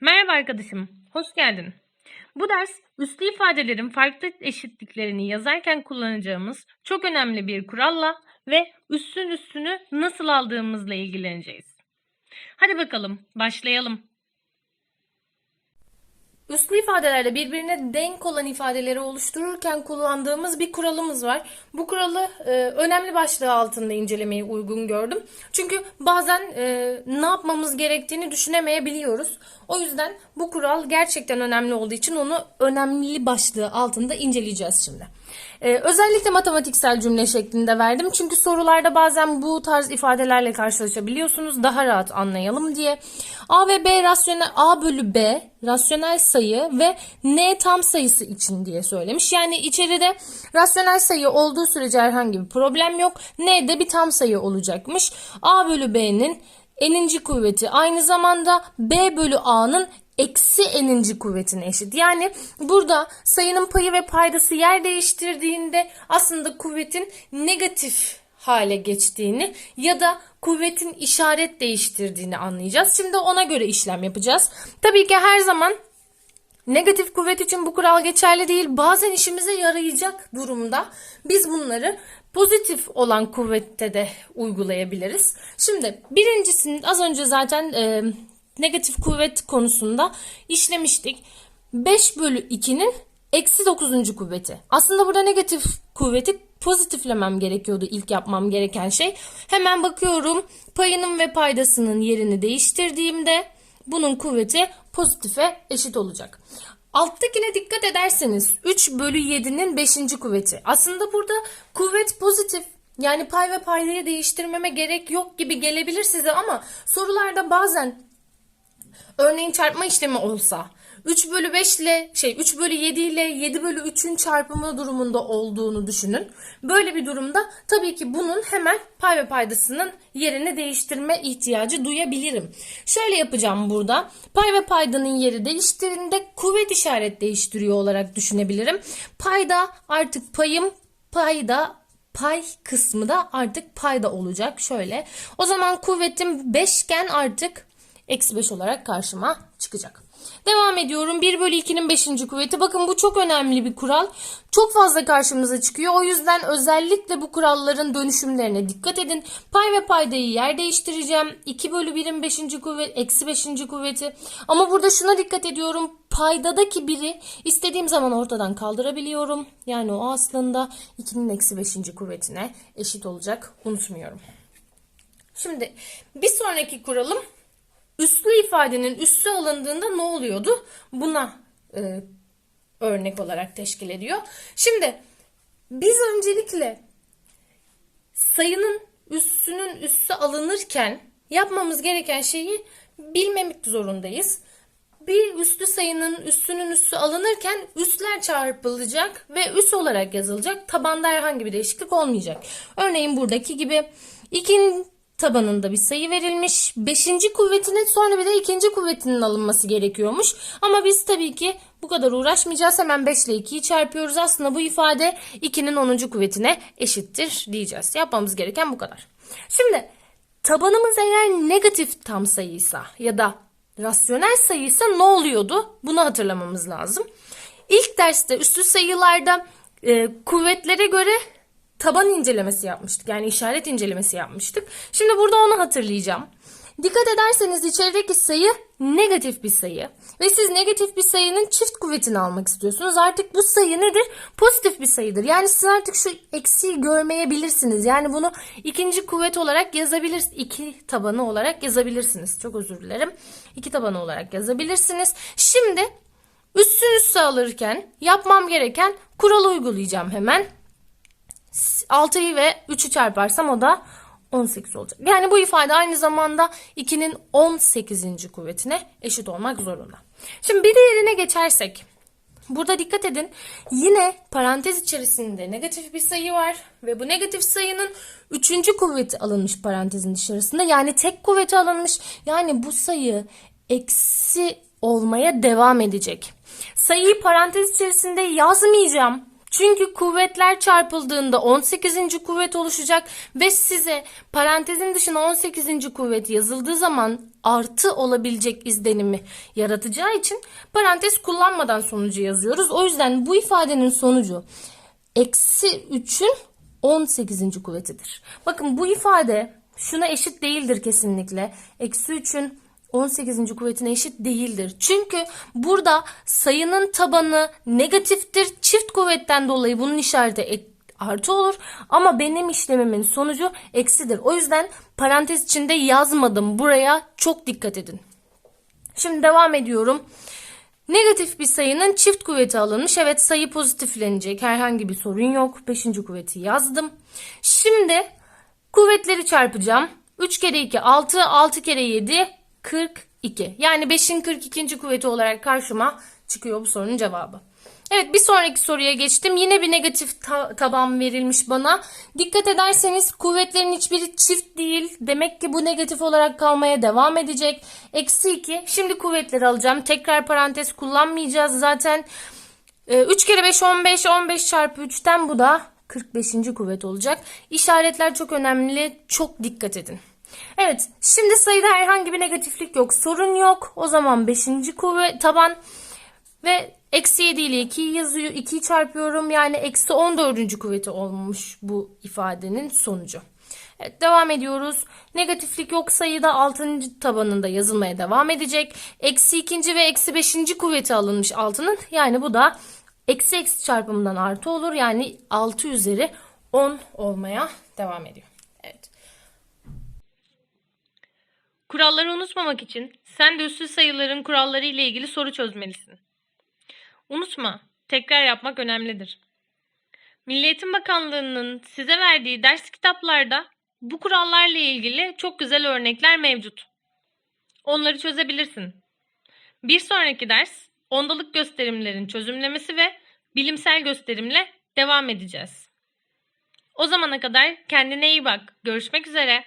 Merhaba arkadaşım, hoş geldin. Bu ders üslü ifadelerin farklı eşitliklerini yazarken kullanacağımız çok önemli bir kuralla ve üssün üstünü nasıl aldığımızla ilgileneceğiz. Hadi bakalım, başlayalım. Üslü ifadelerde birbirine denk olan ifadeleri oluştururken kullandığımız bir kuralımız var. Bu kuralı e, önemli başlığı altında incelemeyi uygun gördüm. Çünkü bazen e, ne yapmamız gerektiğini düşünemeyebiliyoruz. O yüzden bu kural gerçekten önemli olduğu için onu önemli başlığı altında inceleyeceğiz şimdi. E, özellikle matematiksel cümle şeklinde verdim. Çünkü sorularda bazen bu tarz ifadelerle karşılaşabiliyorsunuz. Daha rahat anlayalım diye. A ve B rasyonel A bölü B rasyonel sayı ve n tam sayısı için diye söylemiş. Yani içeride rasyonel sayı olduğu sürece herhangi bir problem yok. N de bir tam sayı olacakmış. A bölü B'nin n'inci kuvveti aynı zamanda B bölü A'nın eksi n'inci kuvvetine eşit. Yani burada sayının payı ve paydası yer değiştirdiğinde aslında kuvvetin negatif hale geçtiğini ya da kuvvetin işaret değiştirdiğini anlayacağız. Şimdi ona göre işlem yapacağız. Tabii ki her zaman negatif kuvvet için bu kural geçerli değil. Bazen işimize yarayacak durumda biz bunları pozitif olan kuvvette de uygulayabiliriz. Şimdi birincisini az önce zaten e, negatif kuvvet konusunda işlemiştik. 5 bölü 2'nin eksi 9. kuvveti. Aslında burada negatif kuvveti pozitiflemem gerekiyordu ilk yapmam gereken şey. Hemen bakıyorum payının ve paydasının yerini değiştirdiğimde bunun kuvveti pozitife eşit olacak. Alttakine dikkat ederseniz 3 bölü 7'nin 5. kuvveti. Aslında burada kuvvet pozitif. Yani pay ve paydayı değiştirmeme gerek yok gibi gelebilir size ama sorularda bazen örneğin çarpma işlemi olsa 3 bölü 5 ile şey 3 bölü 7 ile 7 bölü 3'ün çarpımı durumunda olduğunu düşünün. Böyle bir durumda tabii ki bunun hemen pay ve paydasının yerini değiştirme ihtiyacı duyabilirim. Şöyle yapacağım burada. Pay ve paydanın yeri değiştirdiğinde kuvvet işaret değiştiriyor olarak düşünebilirim. Payda artık payım payda pay kısmı da artık payda olacak. Şöyle. O zaman kuvvetim 5 iken artık eksi 5 olarak karşıma çıkacak. Devam ediyorum. 1 bölü 2'nin 5. kuvveti. Bakın bu çok önemli bir kural. Çok fazla karşımıza çıkıyor. O yüzden özellikle bu kuralların dönüşümlerine dikkat edin. Pay ve paydayı yer değiştireceğim. 2 bölü 1'in 5. kuvveti, eksi 5. kuvveti. Ama burada şuna dikkat ediyorum. Paydadaki biri istediğim zaman ortadan kaldırabiliyorum. Yani o aslında 2'nin eksi 5. kuvvetine eşit olacak. Unutmuyorum. Şimdi bir sonraki kuralım üslü ifadenin üssü alındığında ne oluyordu? Buna e, örnek olarak teşkil ediyor. Şimdi biz öncelikle sayının üssünün üssü alınırken yapmamız gereken şeyi bilmemek zorundayız. Bir üslü sayının üssünün üssü alınırken üsler çarpılacak ve üs olarak yazılacak. Tabanda herhangi bir değişiklik olmayacak. Örneğin buradaki gibi ikinci tabanında bir sayı verilmiş. Beşinci kuvvetinin sonra bir de ikinci kuvvetinin alınması gerekiyormuş. Ama biz tabii ki bu kadar uğraşmayacağız. Hemen 5 ile 2'yi çarpıyoruz. Aslında bu ifade 2'nin 10. kuvvetine eşittir diyeceğiz. Yapmamız gereken bu kadar. Şimdi tabanımız eğer negatif tam sayıysa ya da rasyonel sayıysa ne oluyordu? Bunu hatırlamamız lazım. İlk derste üstü sayılarda e, kuvvetlere göre taban incelemesi yapmıştık. Yani işaret incelemesi yapmıştık. Şimdi burada onu hatırlayacağım. Dikkat ederseniz içerideki sayı negatif bir sayı ve siz negatif bir sayının çift kuvvetini almak istiyorsunuz. Artık bu sayı nedir? Pozitif bir sayıdır. Yani siz artık şu eksiği görmeyebilirsiniz. Yani bunu ikinci kuvvet olarak yazabilirsiniz. İki tabanı olarak yazabilirsiniz. Çok özür dilerim. İki tabanı olarak yazabilirsiniz. Şimdi üstün üstü alırken yapmam gereken kuralı uygulayacağım hemen. 6'yı ve 3'ü çarparsam o da 18 olacak. Yani bu ifade aynı zamanda 2'nin 18. kuvvetine eşit olmak zorunda. Şimdi bir diğerine geçersek. Burada dikkat edin. Yine parantez içerisinde negatif bir sayı var ve bu negatif sayının 3. kuvveti alınmış parantezin dışarısında. Yani tek kuvveti alınmış. Yani bu sayı eksi olmaya devam edecek. Sayıyı parantez içerisinde yazmayacağım. Çünkü kuvvetler çarpıldığında 18. kuvvet oluşacak ve size parantezin dışına 18. kuvvet yazıldığı zaman artı olabilecek izlenimi yaratacağı için parantez kullanmadan sonucu yazıyoruz. O yüzden bu ifadenin sonucu eksi 3'ün 18. kuvvetidir. Bakın bu ifade şuna eşit değildir kesinlikle. Eksi 3'ün 18. kuvvetine eşit değildir. Çünkü burada sayının tabanı negatiftir. Çift kuvvetten dolayı bunun işareti artı olur. Ama benim işlemimin sonucu eksidir. O yüzden parantez içinde yazmadım. Buraya çok dikkat edin. Şimdi devam ediyorum. Negatif bir sayının çift kuvveti alınmış. Evet sayı pozitiflenecek. Herhangi bir sorun yok. Beşinci kuvveti yazdım. Şimdi kuvvetleri çarpacağım. 3 kere 2 6, 6 kere 7 42. Yani 5'in 42. kuvveti olarak karşıma çıkıyor bu sorunun cevabı. Evet bir sonraki soruya geçtim. Yine bir negatif ta- taban verilmiş bana. Dikkat ederseniz kuvvetlerin hiçbiri çift değil. Demek ki bu negatif olarak kalmaya devam edecek. Eksi 2. Şimdi kuvvetleri alacağım. Tekrar parantez kullanmayacağız zaten. 3 kere 5 15. 15 çarpı 3'ten bu da 45. kuvvet olacak. İşaretler çok önemli. Çok dikkat edin. Evet şimdi sayıda herhangi bir negatiflik yok. Sorun yok. O zaman 5. kuvvet taban ve eksi 7 ile 2'yi yazıyor. 2'yi çarpıyorum. Yani eksi 14. kuvveti olmuş bu ifadenin sonucu. Evet, devam ediyoruz. Negatiflik yok sayıda 6. tabanında yazılmaya devam edecek. Eksi 2. ve eksi 5. kuvveti alınmış 6'nın. Yani bu da eksi eksi çarpımından artı olur. Yani 6 üzeri 10 olmaya devam ediyor. Evet. Kuralları unutmamak için sen de üslü sayıların kuralları ile ilgili soru çözmelisin. Unutma, tekrar yapmak önemlidir. Milli Eğitim Bakanlığı'nın size verdiği ders kitaplarda bu kurallarla ilgili çok güzel örnekler mevcut. Onları çözebilirsin. Bir sonraki ders ondalık gösterimlerin çözümlemesi ve bilimsel gösterimle devam edeceğiz. O zamana kadar kendine iyi bak. Görüşmek üzere.